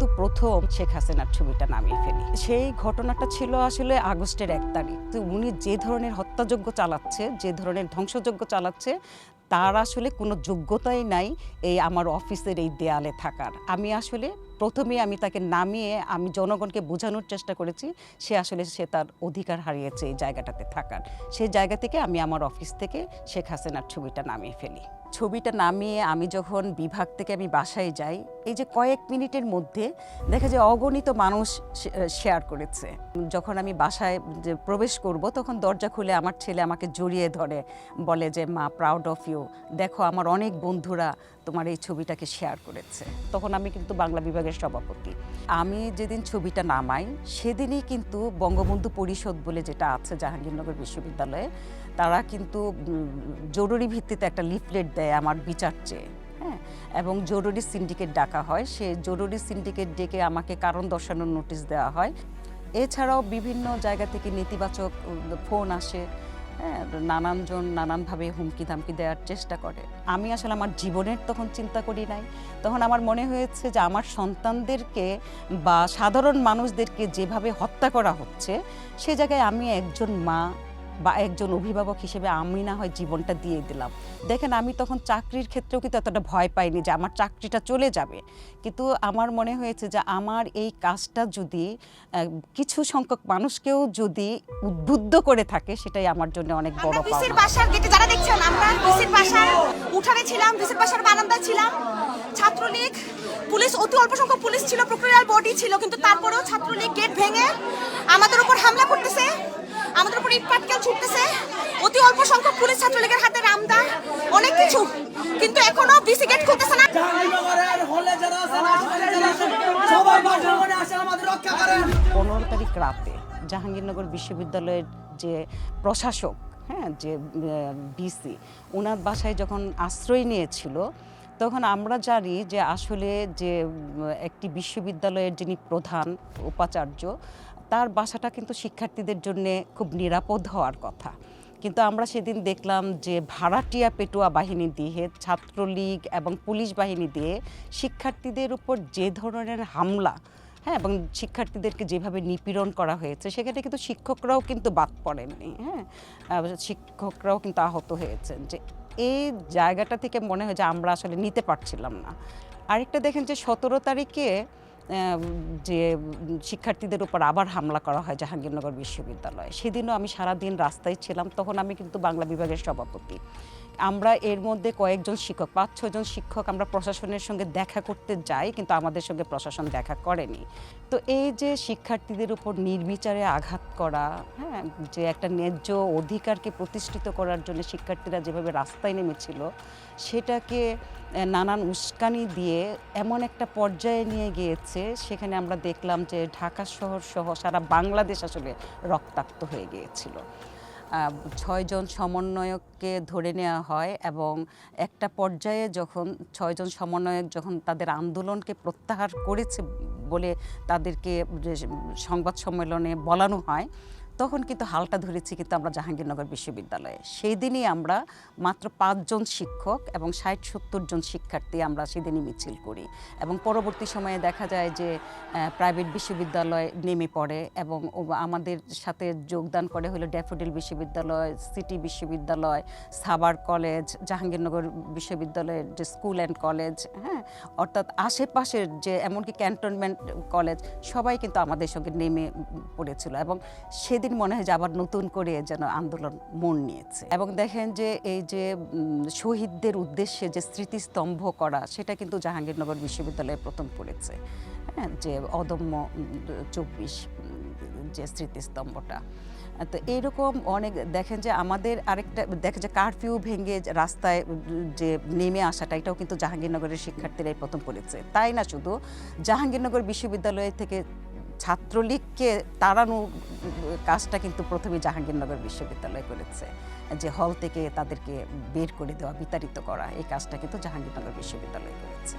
কিন্তু প্রথম শেখ হাসিনার ছবিটা নামিয়ে ফেলি। সেই ঘটনাটা ছিল আসলে আগস্টের এক তারিখ। তো উনি যে ধরনের হত্যাযজ্ঞ চালাচ্ছে, যে ধরনের ধ্বংসযজ্ঞ চালাচ্ছে, তার আসলে কোনো যোগ্যতাই নাই এই আমার অফিসের এই দেয়ালে থাকার। আমি আসলে প্রথমে আমি তাকে নামিয়ে আমি জনগণকে বোঝানোর চেষ্টা করেছি, সে আসলে সে তার অধিকার হারিয়েছে এই জায়গাটাতে থাকার। সেই জায়গা থেকে আমি আমার অফিস থেকে শেখ হাসিনার ছবিটা নামিয়ে ফেলি। ছবিটা নামিয়ে আমি যখন বিভাগ থেকে আমি বাসায় যাই, এই যে কয়েক মিনিটের মধ্যে দেখা যায় অগণিত মানুষ শেয়ার করেছে। যখন আমি বাসায় যে প্রবেশ করব, তখন দরজা খুলে আমার ছেলে আমাকে জড়িয়ে ধরে, বলে যে, মা প্রাউড অফ ইউ দেখো, আমার অনেক বন্ধুরা তোমার এই ছবিটাকে শেয়ার করেছে। তখন আমি কিন্তু বাংলা বিভাগের সভাপতি। আমি যেদিন ছবিটা নামাই, সেদিনই কিন্তু বঙ্গবন্ধু পরিষদ বলে যেটা আছে জাহাঙ্গীরনগর বিশ্ববিদ্যালয়ে, তারা কিন্তু জরুরি ভিত্তিতে একটা লিফলেট দেয় আমার বিচার চেয়ে হ্যাঁ? এবং জরুরি সিন্ডিকেট ডাকা হয়। সে জরুরি সিন্ডিকেট ডেকে আমাকে কারণ দর্শানোর নোটিশ দেওয়া হয়। এছাড়াও বিভিন্ন জায়গা থেকে নেতিবাচক ফোন আসে। নানানজন নানানভাবে হুমকি ধামকি দেওয়ার চেষ্টা করে। আমি আসলে আমার জীবনের তখন চিন্তা করি নাই। তখন আমার মনে হয়েছে যে আমার সন্তানদেরকে বা সাধারণ মানুষদেরকে যেভাবে হত্যা করা হচ্ছে, সে জায়গায় আমি একজন মা বা একজন অভিভাবক হিসেবে আমি না হয় জীবনটা দিয়ে দিলাম। দেখেন আমি তখন চাকরির ক্ষেত্রেও কিন্তু এতটা ভয় পাইনি যে আমার চাকরিটা চলে যাবে। কিন্তু আমার মনে হয়েছে যে আমার এই কাজটা যদি কিছু সংখ্যক মানুষকেও যদি উদ্বুদ্ধ করে থাকে সেটাই আমার জন্য অনেক বড় পাওয়া বাসার গেটে যারা দেখছেন আমরা ভিসির বাসার উঠানে ছিলাম বাসার বারান্দায় ছিলাম। ছাত্রলীগ পুলিশ অতি অল্প সংখ্যক পুলিশ ছিল প্রক্রিয়ার বডি ছিল কিন্তু তারপরেও ছাত্রলীগ গেট ভেঙে আমাদের উপর হামলা করতেছে। আমাদের উপর ইট পাটকেল ছুটতেছে। অতি অল্প সংখ্যক পুলিশ ছাত্রলীগের হাতে রামদা। অনেক কিছু কিন্তু এখনও বিসি গেট খুলতেছে না পনেরো তারিখ রাতে জাহাঙ্গীরনগর বিশ্ববিদ্যালয়ের যে প্রশাসক হ্যাঁ যে বিসি ওনার বাসায় যখন আশ্রয় নিয়েছিল তখন আমরা জানি যে আসলে যে একটি বিশ্ববিদ্যালয়ের যিনি প্রধান উপাচার্য তার বাসাটা কিন্তু শিক্ষার্থীদের জন্য খুব নিরাপদ হওয়ার কথা। কিন্তু আমরা সেদিন দেখলাম যে ভাড়াটিয়া পেটুয়া বাহিনী দিয়ে, ছাত্রলীগ এবং পুলিশ বাহিনী দিয়ে শিক্ষার্থীদের উপর যে ধরনের হামলা হ্যাঁ এবং শিক্ষার্থীদেরকে যেভাবে নিপীড়ন করা হয়েছে, সেখানে কিন্তু শিক্ষকরাও কিন্তু বাদ পড়েননি হ্যাঁ। শিক্ষকরাও কিন্তু আহত হয়েছেন যে এই জায়গাটা থেকে মনে হয় যে আমরা আসলে নিতে পারছিলাম না। আরেকটা দেখেন যে সতেরো তারিখে যে শিক্ষার্থীদের উপর আবার হামলা করা হয় জাহাঙ্গীরনগর বিশ্ববিদ্যালয়ে। সেদিনও আমি সারাদিন রাস্তায় ছিলাম, তখন আমি কিন্তু বাংলা বিভাগের সভাপতি। আমরা এর মধ্যে কয়েকজন শিক্ষক, পাঁচ ছজন শিক্ষক আমরা প্রশাসনের সঙ্গে দেখা করতে যাই, কিন্তু আমাদের সঙ্গে প্রশাসন দেখা করেনি। তো এই যে শিক্ষার্থীদের উপর নির্বিচারে আঘাত করা হ্যাঁ যে একটা ন্যায্য অধিকারকে প্রতিষ্ঠিত করার জন্য শিক্ষার্থীরা যেভাবে রাস্তায় নেমেছিল, সেটাকে নানান উস্কানি দিয়ে এমন একটা পর্যায়ে নিয়ে গিয়েছে সেখানে আমরা দেখলাম যে ঢাকা শহর সহ সারা বাংলাদেশ আসলে রক্তাক্ত হয়ে গিয়েছিল। ছয়জন সমন্বয়ককে ধরে নেওয়া হয় এবং একটা পর্যায়ে যখন ছয়জন সমন্বয়ক যখন তাদের আন্দোলনকে প্রত্যাহার করেছে বলে তাদেরকে সংবাদ সম্মেলনে বলানো হয় তখন কিন্তু হালটা ধরেছি কিন্তু আমরা জাহাঙ্গীরনগর বিশ্ববিদ্যালয়ে। সেই দিনই আমরা মাত্র পাঁচজন শিক্ষক এবং ষাট সত্তর জন শিক্ষার্থী আমরা সেদিনই মিছিল করি এবং পরবর্তী সময়ে দেখা যায় যে প্রাইভেট বিশ্ববিদ্যালয় নেমে পড়ে এবং আমাদের সাথে যোগদান করে হলো ড্যাফোডিল বিশ্ববিদ্যালয়, সিটি বিশ্ববিদ্যালয় সাবার কলেজ, জাহাঙ্গীরনগর বিশ্ববিদ্যালয়ের যে স্কুল অ্যান্ড কলেজ হ্যাঁ? অর্থাৎ আশেপাশের যে এমনকি ক্যান্টনমেন্ট কলেজ সবাই কিন্তু আমাদের সঙ্গে নেমে পড়েছিল এবং সেদিন মনে হয় যে আবার নতুন করে যেন আন্দোলন মন নিয়েছে। এবং দেখেন যে এই যে শহীদদের উদ্দেশ্যে যে স্মৃতিস্তম্ভ করা, সেটা কিন্তু জাহাঙ্গীরনগর বিশ্ববিদ্যালয়ে প্রথম পড়েছে। হ্যাঁ যে অদম্য চব্বিশ যে স্মৃতিস্তম্ভটা। তো এইরকম অনেক, দেখেন যে আমাদের আরেকটা, দেখেন যে কারফিউ ভেঙে রাস্তায় যে নেমে আসাটা, এটাও কিন্তু জাহাঙ্গীরনগরের শিক্ষার্থীরাই প্রথম করেছে তাই না শুধু? জাহাঙ্গীরনগর বিশ্ববিদ্যালয় থেকে ছাত্রলীগকে তাড়ানো কাজটা কিন্তু প্রথমে জাহাঙ্গীরনগর বিশ্ববিদ্যালয় করেছে। যে হল থেকে তাদেরকে বের করে দেওয়া, বিতাড়িত করা, এই কাজটা কিন্তু জাহাঙ্গীরনগর বিশ্ববিদ্যালয় করেছে।